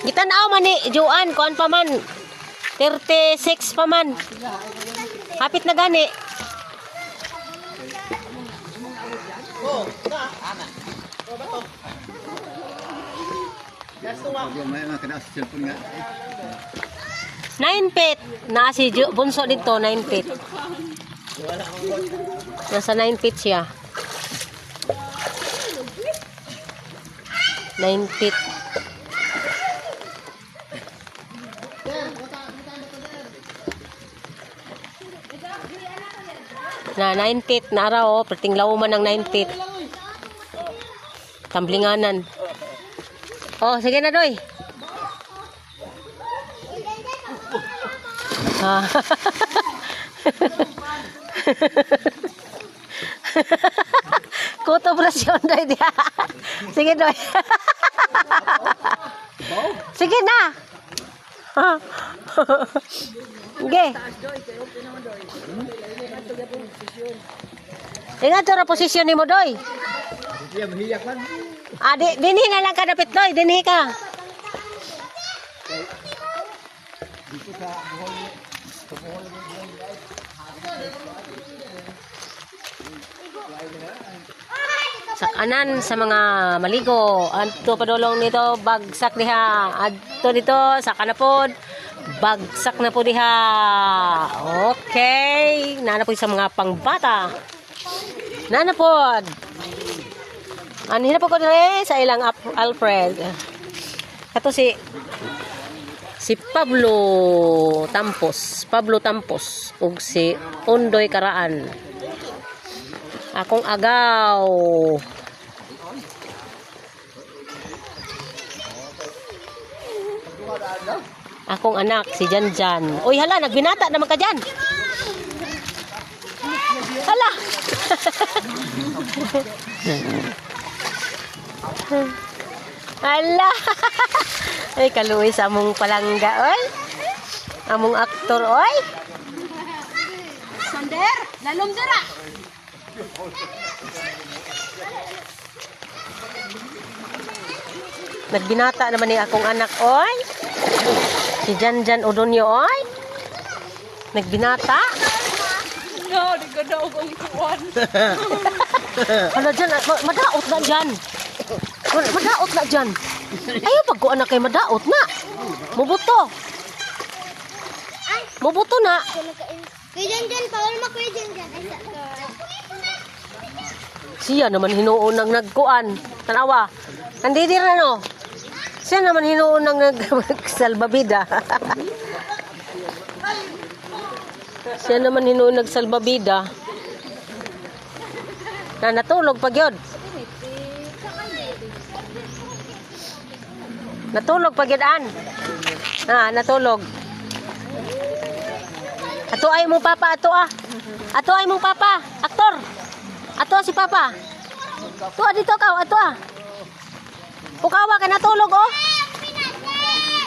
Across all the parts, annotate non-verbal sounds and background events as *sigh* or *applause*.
Gitanaw man ni Joan, kuan pa man. 36 pa man. Hapit na gani. Mga kana sa cellphone nga. 9 feet. Na si Jo- Bunso dito, 9 feet. Nasa 9 feet siya. 9 feet. Na 9 feet na araw, oh. Pertinglaw man ng 9 feet. Tamblinganan. Oh, sige na, Doy. Ah. *laughs* Kuto presyon doy dia. Sige doy. *laughs* Sige na. Sige. Ingat ra posisyon ni mo doy. Ah, di, dinhi na lang ka dapit doy, dinhi ka. Sa kanan sa mga maligo. Adto padulong nito bagsak diha. Adto dito sa kanapod bagsak na po diha. Okay. Nana po sa mga pangbata. Nana po. Ano na po ko dire sa ilang Alfred. Kato si si Pablo Tampos. Pablo Tampos. Ug si Undoy Karaan akong agaw. Akong anak si Janjan uy hala nagbinata naman ka dyan. Hala. Hala. Ay kaluwi sa among palangga oy. Among aktor oy. Sander, lalom dira. Nagbinata naman ni akong anak, oy. Si Janjan Odonyo, oy. Nagbinata. No, di ko daw kong kuwan. *laughs* Hala dyan, ah, ma- madaot na dyan. Ma- Madaot na dyan. Ayaw pag ko anak kay madaot na. Mubuto. Mubuto na. Kuya Janjan, bawal mo Kuya sa- Siya naman hinuon ng nagkuan. Tanawa. Nandito na no. Siya naman hinuon ng nagsalbabida. *laughs* Siya naman hinuon nagsalbabida. Na natulog pag yun. Natulog pag yun, an. Ha, natulog. Ato ay mong papa, ato ah. Ato ay mong papa, aktor. Ato si papa. Ato dito ka, ato ah. Pukawa ka natulog oh.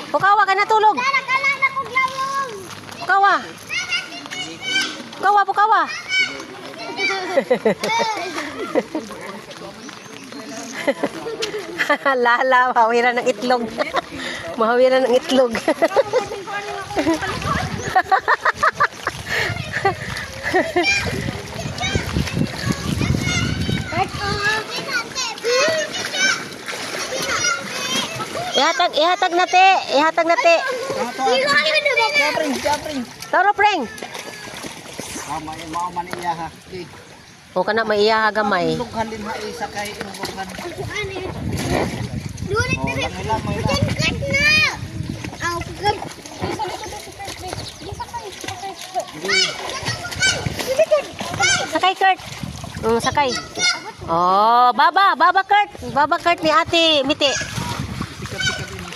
Pukawa ka natulog. Pukawa. Pukawa, pukawa. *laughs* Lala, mahawiran ng itlog. *laughs* mahawiran ng itlog. *laughs* *laughs* ihatag, ihatag na te. Ihatag na te. Taro, ha. Okay. O ka na maiya gamay. Lughan din ha isa kay lughan. Lulit Oh, na lang lang may lang. Kat na! Aw, kagab. Sakay, Kurt. Mm, sakay. Oh, baba, baba, Kurt. Baba, Kurt ni Ate Miti.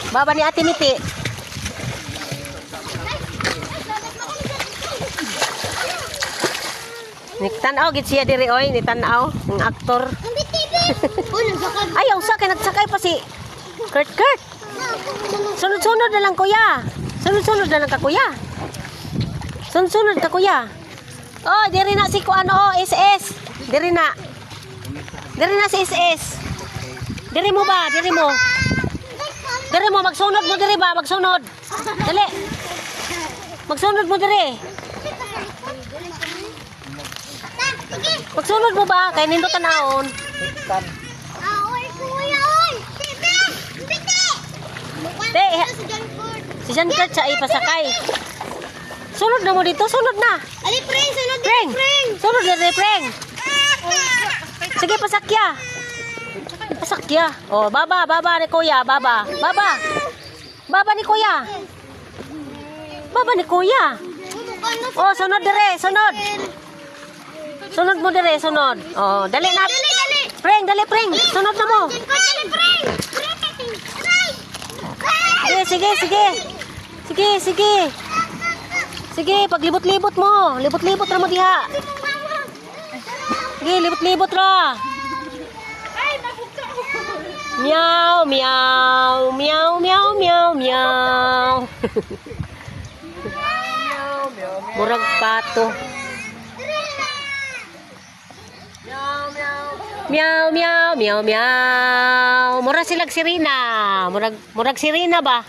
Baba ni Ate Miti. Nitanaw gid siya diri oy, nitanaw ng aktor. *laughs* Ang bitibit! Oh, nagsakad. Ayaw sa kay nagsakay pa si Kurt Kurt. Sunod-sunod na lang kuya. Sunod-sunod na lang ka kuya. Sunod-sunod ka kuya. Oh, diri na si kuan oh, SS. Diri na. Diri na si SS. Diri mo ba? Diri mo. Dire mo, magsunod mo dire ba? Magsunod. Dali. Magsunod mo dire. Magsunod mo ba? Kuya, oy! Tite! Tite! Te. Si Jean Kurt siya ipasakay. Sunod na mo dito, sunod na. Ali, preng, sunod na dire, preng. *laughs* Sige, pasakya. Pasakya. Oh, baba, baba ni kuya, baba. Baba. Baba ni kuya. Baba ni kuya. Oh, sunod dire, sunod. Sunod mo dire, sunod. Oh, dali na. Preng, dali, preng. Sunod na mo. Sige, sige, sige. Sige, sige. Sige, paglibot-libot mo. Libot-libot ra mo diha. Sige, libot-libot ra. Meow, meow, meow, meow, meow, meow. Murag pato. Meow, meow, meow, meow. Murag silag sirina. Murag, murag sirina ba?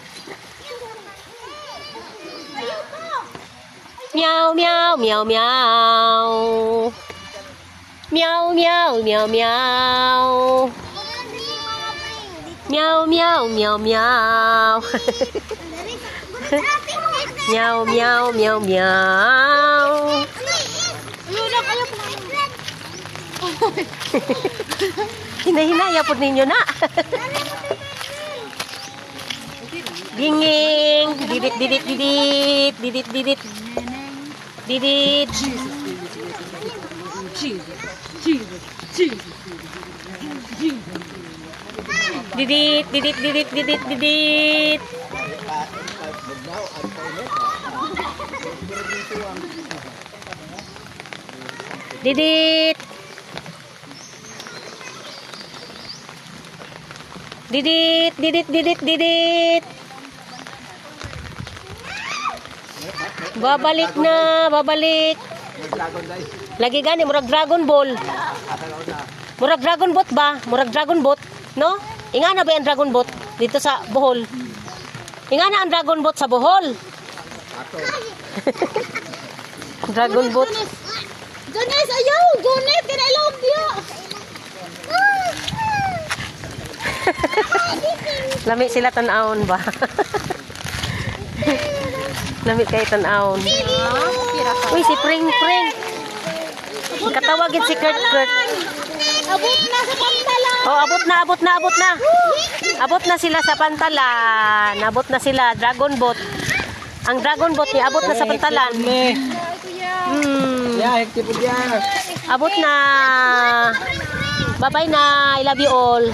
Meow, meow, meow, meow. Meow, meow, meow, meow. Meow, meow, meow, meow. meow, meow, meow, meow. Luna, kayo po. Hinahinaya po ninyo na. Dinging, didit, didit, didit, didit, didit, didit. Didit, didit, didit, didit, didit. Didit. Didit, didit, didit, didit. Babalik na, babalik. Lagi gani, murag Dragon Ball. Murag Dragon Boat ba? Murag Dragon Boat, no? Inga na ba yung Dragon Boat dito sa Bohol? Inga na ang Dragon Boat sa Bohol. *laughs* Dragon Boat. Jones, ayaw! Jones, kinailaw diya! *laughs* Lami sila tanawon ba? *laughs* Lami kay tanawon. Uy, si Pring Pring. Katawagin si Kurt Kurt. Abot na sa pantalan! Oh, abot na, abot na, abot na. Abot na sila sa pantalan. Abot na sila, Dragon Boat. Ang Dragon Boat ni abot na sa pantalan. Hmm. Diyan. Abot na. Bye-bye na. I love you all.